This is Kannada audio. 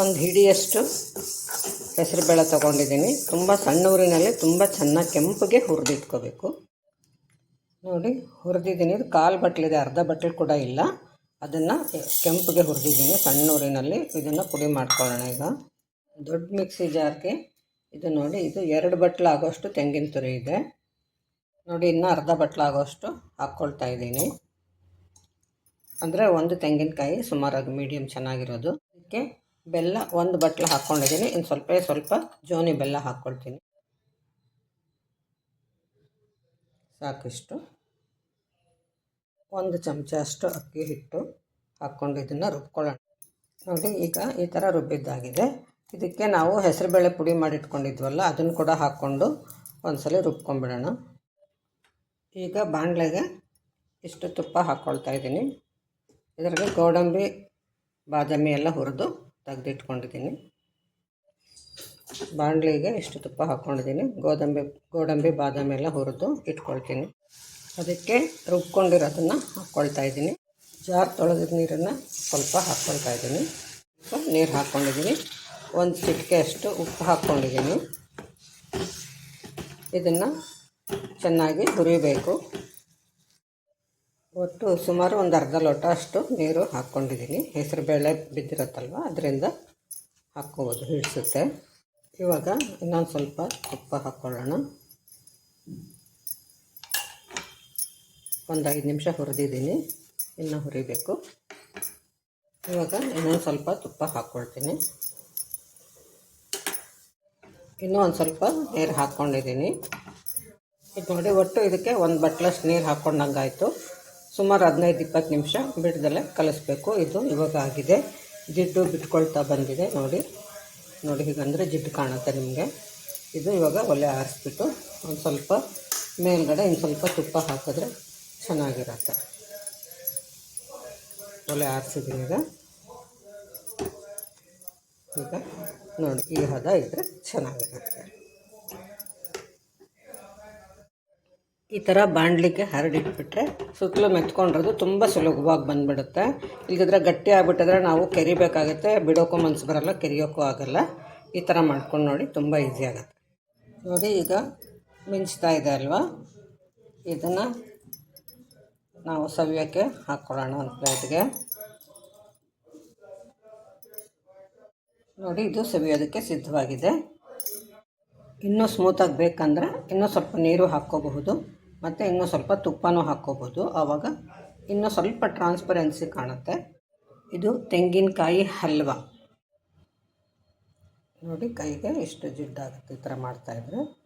ಒಂದು ಹಿಡಿಯಷ್ಟು ಹೆಸರುಬೇಳೆ ತೊಗೊಂಡಿದ್ದೀನಿ. ತುಂಬ ಸಣ್ಣ ಊರಿನಲ್ಲಿ ತುಂಬ ಚೆನ್ನಾಗಿ ಕೆಂಪಗೆ ಹುರಿದಿಟ್ಕೋಬೇಕು. ನೋಡಿ, ಹುರಿದಿದ್ದೀನಿ. ಇದು ಕಾಲು ಬಟ್ಲಿದೆ, ಅರ್ಧ ಬಟ್ಲು ಕೂಡ ಇಲ್ಲ. ಅದನ್ನು ಕೆಂಪಗೆ ಹುರಿದಿದ್ದೀನಿ ಸಣ್ಣ ಊರಿನಲ್ಲಿ ಇದನ್ನು ಪುಡಿ ಮಾಡ್ಕೊಳ್ಳೋಣ ಈಗ. ದೊಡ್ಡ ಮಿಕ್ಸಿ ಜಾರ್ಗೆ ಇದು ನೋಡಿ, ಇದು ಎರಡು ಬಟ್ಲು ಆಗೋಷ್ಟು ತೆಂಗಿನ ತುರಿ ಇದೆ. ನೋಡಿ, ಇನ್ನೂ ಅರ್ಧ ಬಟ್ಲು ಆಗೋಷ್ಟು ಹಾಕ್ಕೊಳ್ತಾ ಇದ್ದೀನಿ. ಅಂದರೆ ಒಂದು ತೆಂಗಿನಕಾಯಿ ಸುಮಾರಾಗಿ ಮೀಡಿಯಮ್ ಚೆನ್ನಾಗಿರೋದು. ಅದಕ್ಕೆ ಬೆಲ್ಲ ಒಂದು ಬಟ್ಲು ಹಾಕ್ಕೊಂಡಿದ್ದೀನಿ. ಇನ್ನು ಸ್ವಲ್ಪ ಸ್ವಲ್ಪ ಜೋನಿ ಬೆಲ್ಲ ಹಾಕ್ಕೊಳ್ತೀನಿ. ಸಾಕಿಷ್ಟು. ಒಂದು ಚಮಚ ಅಷ್ಟು ಅಕ್ಕಿ ಹಿಟ್ಟು ಹಾಕ್ಕೊಂಡು ಇದನ್ನು ರುಬ್ಕೊಳ್ಳೋಣ. ನೋಡಿ, ಈಗ ಈ ಥರ ರುಬ್ಬಿದ್ದಾಗಿದೆ. ಇದಕ್ಕೆ ನಾವು ಹೆಸರುಬೇಳೆ ಪುಡಿ ಮಾಡಿಟ್ಕೊಂಡಿದ್ವಲ್ಲ, ಅದನ್ನು ಕೂಡ ಹಾಕ್ಕೊಂಡು ಒಂದ್ಸಲ ರುಬ್ಕೊಂಡ್ಬಿಡೋಣ ಈಗ ಬಾಣಲೆಗೆ ಇಷ್ಟು ತುಪ್ಪ ಹಾಕ್ಕೊಳ್ತಾ ಇದ್ದೀನಿ. ಇದರಲ್ಲಿ ಗೋಡಂಬಿ, ಬಾದಾಮಿ ಎಲ್ಲ ಹುರಿದು ತೆಗೆದಿಟ್ಕೊಂಡಿದ್ದೀನಿ. ಬಾಣಲಿಗೆ ಇಷ್ಟು ತುಪ್ಪ ಹಾಕ್ಕೊಂಡಿದ್ದೀನಿ. ಗೋಡಂಬಿ ಗೋಡಂಬಿ, ಬಾದಾಮಿ ಎಲ್ಲ ಹುರಿದು ಇಟ್ಕೊಳ್ತೀನಿ. ಅದಕ್ಕೆ ರುಬ್ಕೊಂಡಿರೋದನ್ನು ಹಾಕ್ಕೊಳ್ತಾ ಇದ್ದೀನಿ. ಜಾರ್ ತೊಳೆದಿದ್ದ ನೀರನ್ನು ಸ್ವಲ್ಪ ಹಾಕ್ಕೊಳ್ತಾ ಇದ್ದೀನಿ. ಸ್ವಲ್ಪ ನೀರು ಹಾಕ್ಕೊಂಡಿದ್ದೀನಿ. ಒಂದು ಚಿಟಿಕೆ ಅಷ್ಟು ಉಪ್ಪು ಹಾಕ್ಕೊಂಡಿದ್ದೀನಿ. ಇದನ್ನು ಚೆನ್ನಾಗಿ ಹುರಿಬೇಕು. ಒಟ್ಟು ಸುಮಾರು ಒಂದು ಅರ್ಧ ಲೋಟ ಅಷ್ಟು ನೀರು ಹಾಕ್ಕೊಂಡಿದ್ದೀನಿ. ಹೆಸರುಬೇಳೆ ಬಿದ್ದಿರುತ್ತಲ್ವ? ಅದರಿಂದ ಹಾಕ್ಕೋಬೋದು ಹಿಡಿಸುತ್ತೆ ಇವಾಗ ಇನ್ನೊಂದು ಸ್ವಲ್ಪ ತುಪ್ಪ ಹಾಕ್ಕೊಳ್ಳೋಣ ಒಂದು ಐದು ನಿಮಿಷ ಹುರಿದಿದ್ದೀನಿ. ಇನ್ನೂ ಹುರಿಬೇಕು. ಇವಾಗ ಇನ್ನೊಂದು ಸ್ವಲ್ಪ ತುಪ್ಪ ಹಾಕ್ಕೊಳ್ತೀನಿ. ಇನ್ನೂ ಒಂದು ಸ್ವಲ್ಪ ನೀರು ಹಾಕ್ಕೊಂಡಿದ್ದೀನಿ. ಇದು ನೋಡಿ, ಒಟ್ಟು ಇದಕ್ಕೆ ಒಂದು ಬಟ್ಲಷ್ಟು ನೀರು ಹಾಕ್ಕೊಂಡಂಗಾಯಿತು. ಸುಮಾರು ಹದಿನೈದು, ಇಪ್ಪತ್ತು ನಿಮಿಷ ಬಿಡ್ದಲ್ಲೇ ಕಲಿಸ್ಬೇಕು. ಇದು ಇವಾಗ ಆಗಿದೆ. ಜಿಡ್ಡು ಬಿಟ್ಕೊಳ್ತಾ ಬಂದಿದೆ ನೋಡಿ. ನೋಡಿ ಹೀಗಂದರೆ ಜಿಡ್ಡು ಕಾಣುತ್ತೆ ನಿಮಗೆ. ಇದು ಇವಾಗ ಒಲೆ ಆರಿಸ್ಬಿಟ್ಟು ಒಂದು ಸ್ವಲ್ಪ ಮೇಲ್ಗಡೆ ಇನ್ನು ಸ್ವಲ್ಪ ತುಪ್ಪ ಹಾಕಿದ್ರೆ ಚೆನ್ನಾಗಿರುತ್ತೆ. ಒಲೆ ಆರಿಸಿದ್ದೀನಿ ಈಗ. ಈಗ ನೋಡಿ, ಈ ಹದ ಇದ್ದರೆ ಚೆನ್ನಾಗಿರುತ್ತೆ. ಈ ಥರ ಬಾಣಲಿಗೆ ಹರಡಿಟ್ಬಿಟ್ರೆ ಸುತ್ತಲೂ ಮೆತ್ಕೊಂಡಿರೋದು ತುಂಬ ಸುಲಭವಾಗಿ ಬಂದ್ಬಿಡುತ್ತೆ. ಇಲ್ಲದಿದ್ರೆ ಗಟ್ಟಿ ಆಗಿಬಿಟ್ಟಿದ್ರೆ ನಾವು ಕೆರಿಬೇಕಾಗುತ್ತೆ ಬಿಡೋಕ್ಕೂ ಮನ್ಸು ಬರಲ್ಲ ಕೆರಿಯೋಕ್ಕೂ ಆಗಲ್ಲ. ಈ ಥರ ಮಾಡ್ಕೊಂಡು ನೋಡಿ ತುಂಬ ಈಸಿ ಆಗುತ್ತೆ. ನೋಡಿ ಈಗ ಮಿಂಚ್ತಾ ಇದೆ ಅಲ್ವಾ? ಇದನ್ನು ನಾವು ಸವಿಯೋಕ್ಕೆ ಹಾಕ್ಕೊಳ್ಳೋಣ ಒಂದು ಪ್ಲೇಟ್ಗೆ. ನೋಡಿ ಇದು ಸವಿಯೋದಕ್ಕೆ ಸಿದ್ಧವಾಗಿದೆ. ಇನ್ನೂ ಸ್ಮೂತಾಗಿ ಬೇಕಂದ್ರೆ ಇನ್ನೂ ಸ್ವಲ್ಪ ನೀರು ಹಾಕ್ಕೋಬಹುದು. ಮತ್ತು ಇನ್ನೂ ಸ್ವಲ್ಪ ತುಪ್ಪನೂ ಹಾಕ್ಕೋಬೋದು. ಆವಾಗ ಇನ್ನೂ ಸ್ವಲ್ಪ ಟ್ರಾನ್ಸ್ಪರೆನ್ಸಿ ಕಾಣುತ್ತೆ. ಇದು ತೆಂಗಿನಕಾಯಿ ಹಲ್ವ. ನೋಡಿ ಕೈಗೆ ಎಷ್ಟು ಜಿಡ್ಡಾಗುತ್ತೆ ಈ ಥರ ಮಾಡ್ತಾಯಿದ್ರೆ